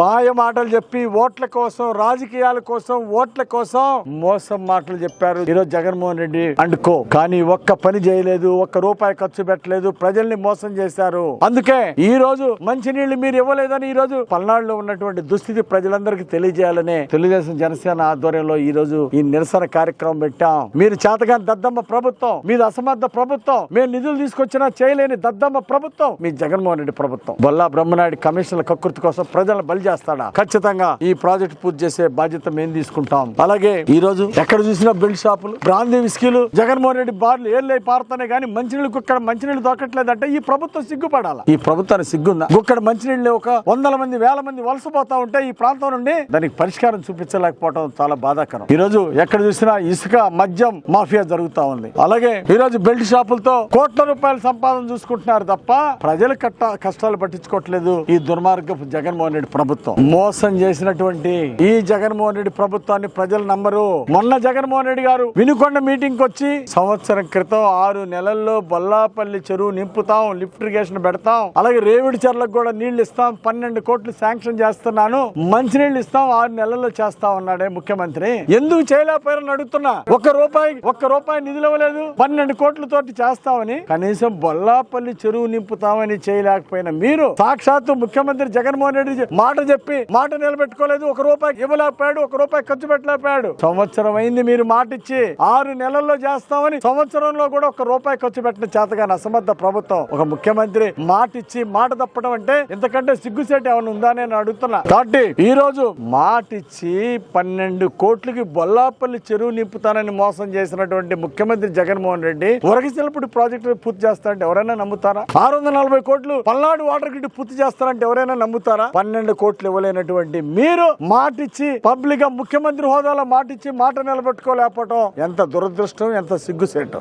మాయ మాటలు చెప్పి ఓట్ల కోసం రాజకీయాల కోసం ఓట్ల కోసం మోసం మాటలు చెప్పారు ఈరోజు జగన్మోహన్ రెడ్డి అండుకో కానీ ఒక్క పని చేయలేదు ఒక్క రూపాయి ఖర్చు పెట్టలేదు ప్రజల్ని మోసం చేశారు. అందుకే ఈ రోజు మంచినీళ్ళు మీరు ఇవ్వలేదని ఈ రోజు పల్నాడులో ఉన్నటువంటి దుస్థితి ప్రజలందరికీ తెలియజేయాలని తెలుగుదేశం జనసేన ఆధ్వర్యంలో ఈ రోజు ఈ నిరసన కార్యక్రమం పెట్టాం. మీరు చేతగాని దద్దమ్మ ప్రభుత్వం మీది అసమర్థ ప్రభుత్వం మేము నిధులు తీసుకొచ్చినా చేయలేని దద్దమ్మ ప్రభుత్వం మీ జగన్మోహన్ రెడ్డి ప్రభుత్వం. బొల్లా బ్రహ్మనాయుడు కమిషన్ల కకృతి కోసం ప్రజలను బలి చేస్తాడా? ఖచ్చితంగా ఈ ప్రాజెక్ట్ పూర్తి చేసే బాధ్యత మేము తీసుకుంటాం. అలాగే ఈ రోజు ఎక్కడ చూసినా బెల్ట్ షాపులు బ్రాందీ విస్కీలు జగన్మోహన్ రెడ్డి బార్లు ఏళ్ళై పారుతున్నాయి కానీ మంచినీళ్ళు కుక్కడ మంచినీళ్ళు దొరకట్లేదంటే ఈ ప్రభుత్వం సిగ్గుపడాలి? ఈ ప్రభుత్వానికి సిగ్గుందా? కుక్కడ మంచినీళ్ళు ఒక వందల మంది వేల మంది వలసపోతా ఉంటే ఈ ప్రాంతం నుండి దానికి పరిష్కారం చూపించలేకపోవడం చాలా బాధాకరం. ఈ రోజు ఎక్కడ చూసినా ఇసుక మద్యం మాఫియా జరుగుతా ఉంది. అలాగే ఈ రోజు బెల్ట్ షాపులతో కోట్ల రూపాయల సంపాదన చూసుకుంటున్నారు తప్ప ప్రజలు కట్ట కష్టాలు పట్టించుకోవట్లేదు ఈ దుర్మార్గపు జగన్మోహన్ రెడ్డి ప్రభుత్వం. మోసం చేసినటువంటి ఈ జగన్మోహన్ రెడ్డి ప్రభుత్వాన్ని ప్రజలు నమ్మరు. మొన్న జగన్మోహన్ రెడ్డి గారు వినుకొండ మీటింగ్ వచ్చి సంవత్సరం క్రితం ఆరు నెలల్లో బొల్లాపల్లి చెరువు నింపుతాం లిఫ్ట్ ఇరిగేషన్ పెడతాం అలాగే రేవిడి చెర్లకు కూడా నీళ్ళు ఇస్తాం పన్నెండు కోట్లు శాంక్షన్ చేస్తున్నాను మంచినీళ్ళు ఇస్తాం ఆరు నెలల్లో చేస్తా ఉన్నాడే ముఖ్యమంత్రి. ఎందుకు చేయలేకపోయారని అడుగుతున్నా. ఒక్క రూపాయి ఒక్క రూపాయి నిధులు ఇవ్వలేదు. పన్నెండు కోట్లతోటి చేస్తామని. కనీసం బొల్లాపల్లి చెరువు నింపుతామని చేయలేకపోయిన మీరు సాక్షాత్తు ముఖ్యమంత్రి జగన్మోహన్ రెడ్డి మా మాట చెప్పి మాట నిలబెట్టుకోలేదు. ఒక రూపాయి ఇవ్వలేకపోయాడు ఒక రూపాయి ఖర్చు పెట్టలేకపోయాడు. సంవత్సరం అయింది మీరు మాట ఇచ్చి ఆరు నెలల్లో చేస్తామని సంవత్సరంలో కూడా ఒక రూపాయి ఖర్చు పెట్టిన చేతగాని అసమర్థ ప్రభుత్వం. ఒక ముఖ్యమంత్రి మాట ఇచ్చి మాట తప్పడం అంటే ఇంతకంటే సిగ్గుసేట ఏమైనా ఉందా అని నేను అడుగుతున్నా. కాబట్టి ఈ రోజు మాట ఇచ్చి పన్నెండు కోట్లకి బొల్లాపల్లి చెరువు నింపుతానని మోసం చేసినటువంటి ముఖ్యమంత్రి జగన్మోహన్ రెడ్డి ఉరగసిలపుడి ప్రాజెక్టు పూర్తి చేస్తారంటే ఎవరైనా నమ్ముతారా? ఆరు వందల నలభై కోట్లు పల్నాడు వాటర్ గ్రిడ్ పూర్తి చేస్తారంటే ఎవరైనా నమ్ముతారా? పన్నెండు కోట్లు ఇవ్వలేనటువంటి మీరు మాటిచ్చి పబ్లిక్గా ముఖ్యమంత్రి హోదాలో మాటిచ్చి మాట నిలబెట్టుకోలేకపోవటం ఎంత దురదృష్టం ఎంత సిగ్గుసేటం.